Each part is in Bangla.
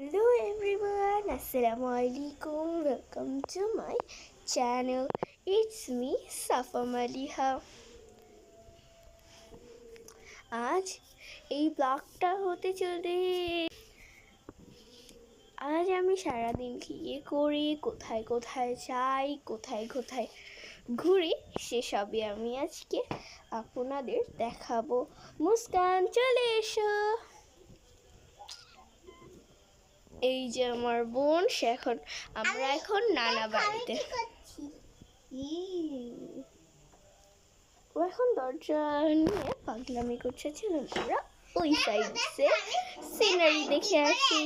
Hello everyone, Assalamu alaikum. Welcome to my channel. It's me, Safa Maliha. আজ এই ব্লগটা হতে চলে আজ আমি সারাদিন কি করি কোথায় কোথায় যাই কোথায় কোথায় ঘুরি সেসবই আমি আজকে আপনাদের দেখাবো মুস্কান চলে এসো এই যে আমার বোন সে এখন আমরা এখন নানা বাড়িতে। ও এখন দরজা নিয়ে পাগলামি করছে ছিল আমরা ওই সাইডে সিনারি দেখে আসি।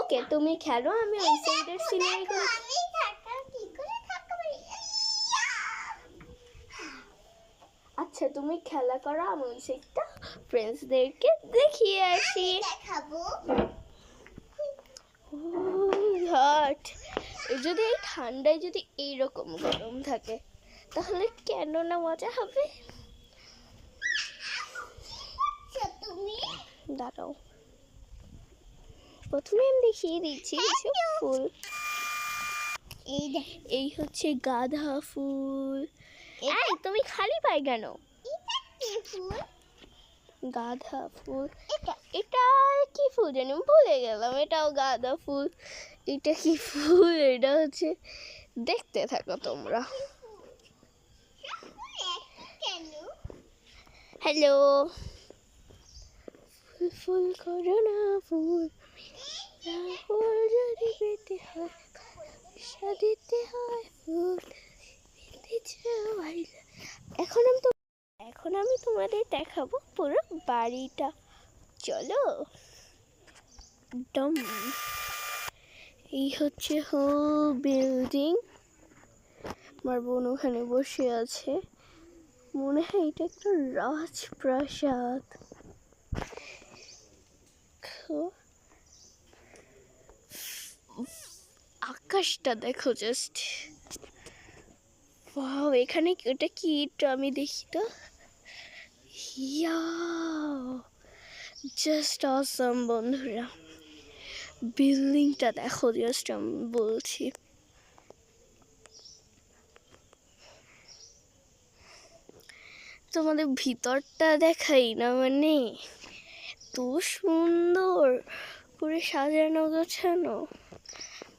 ওকে তুমি খেলো আমি ওই সাইডের সিনারি আচ্ছা তুমি খেলা করো আমি ওই সাইডটা ফ্রেন্ডসদেরকে দেখিয়ে আসি। হট। যদি এই ঠান্ডায় যদি এইরকম গরম থাকে তাহলে কেন না মজা হবে? দাঁড়াও। প্রথমে আমি দেখিয়ে দিচ্ছি কিছু ফুল। এই হচ্ছে গাঁদা ফুল। এই তুমি খালি পাই কেন গাঁদা ফুল। এটা কি ফুল জানি ভুলে গেলাম, এটাও গাঁদা ফুল। এটা কি ফুল? এটা হচ্ছে, দেখতে থাকো তোমরা। হ্যালো ফুল ফুল করো না ফুল। ফুল যদি পেতে হয় ভালোবাসা দিতে হয় ফুল পেতে চাই এখন আমি তো এখন আমি তোমাদের দেখাবো পুরো বাড়িটা। চলো। ডম। এই হচ্ছে হো বিল্ডিং। আমার বোন ওখানে বসে আছে। মনে হয় এটা একটা রাজপ্রাসাদ। আকাশটা দেখো জাস্ট এখানে ওটা কি আমি দেখি তো। জাস্ট অসম বন্ধুরা। বিল্ডিংটা দেখো জাস্ট আমি বলছি। তোমাদের ভিতরটা দেখাই না মানে? এত সুন্দর করে সাজানো গোছানো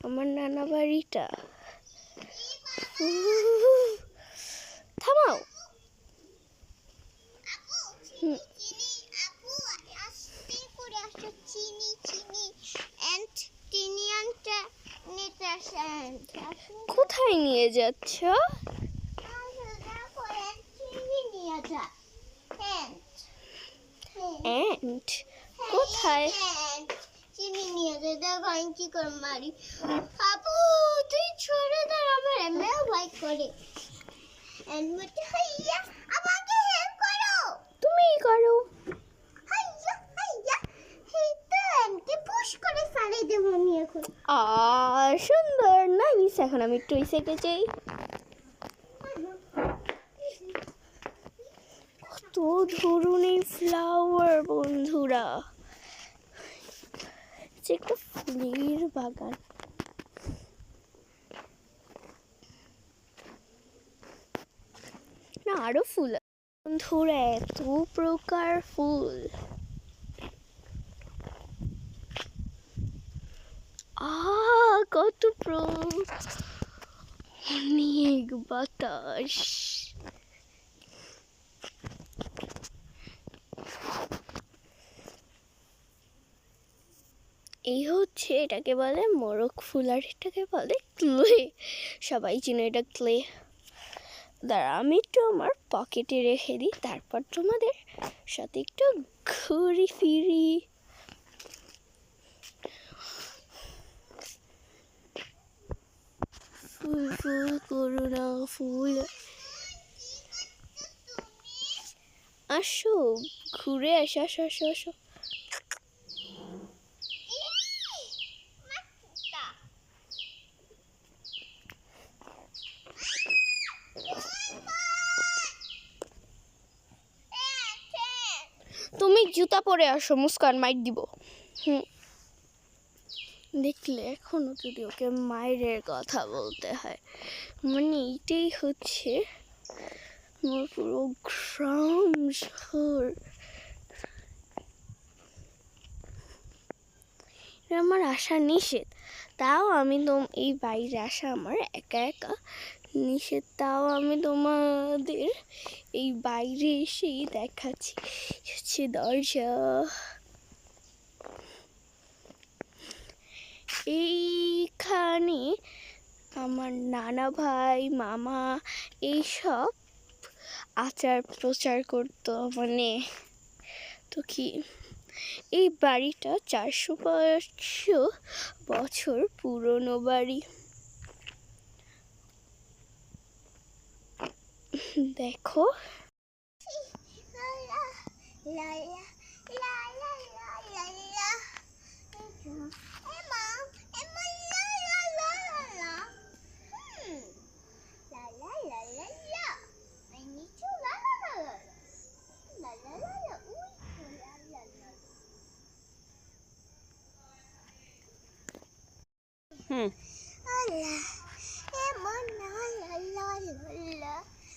আমার নানা বাড়িটা। থামাও। কোথায় নিয়ে যাচ্ছ অ্যান্ট কোথায় চিনি নিয়ে দেখো আমি কি করে মারি আপু তুই ছোড়ে দাঁড় আমার ভয় করে হাইয়া আমাকে তুমিই করো। হাইয়া হাইয়া এই এমকে পুশ করে ফেলে দেবো আমি এখন। সুন্দর নাইস এখন আমি একটু সাইডে যাই। কত ধরনের ফ্লাওয়ার বন্ধুরা। যে একটা ফুলের বাগান। না আরও ফুল আছে। বন্ধুরা এত প্রকার ফুল কত অনেক বাতাস। এই হচ্ছে এটাকে বলে মোরগ ফুল আর এটাকে বলে ক্লে। সবাই চিনে এটা ক্লে। দাঁড়া আমি একটু আমার পকেটে রেখে দিই, তারপর তোমাদের সাথে একটু ঘুরি ফিরি। করুণা ফুল। আসো, ঘুরে আসো আসো আসো আসো। তুমি জুতা পরে আসো, মুস্কান মাইক দিব। হুম। দেখলে এখনও যদি ওকে মায়ের কথা বলতে হয়। মানে এইটাই হচ্ছে আমার পুরো গ্রাম শহর। আমার আসা নিষেধ। তাও আমি তো এই বাইরে আসা আমার একা একা নিষেধ, তাও আমি তোমাদের এই বাইরে এসেই দেখাচ্ছি। হচ্ছে দরজা। এইখানে আমার নানা ভাই, মামা, এইসব আচার প্রচার করতো মানে। তো কি, এই বাড়িটা চারশো পাঁচশো বছর পুরনো বাড়ি। দেখো Hmm. Hola.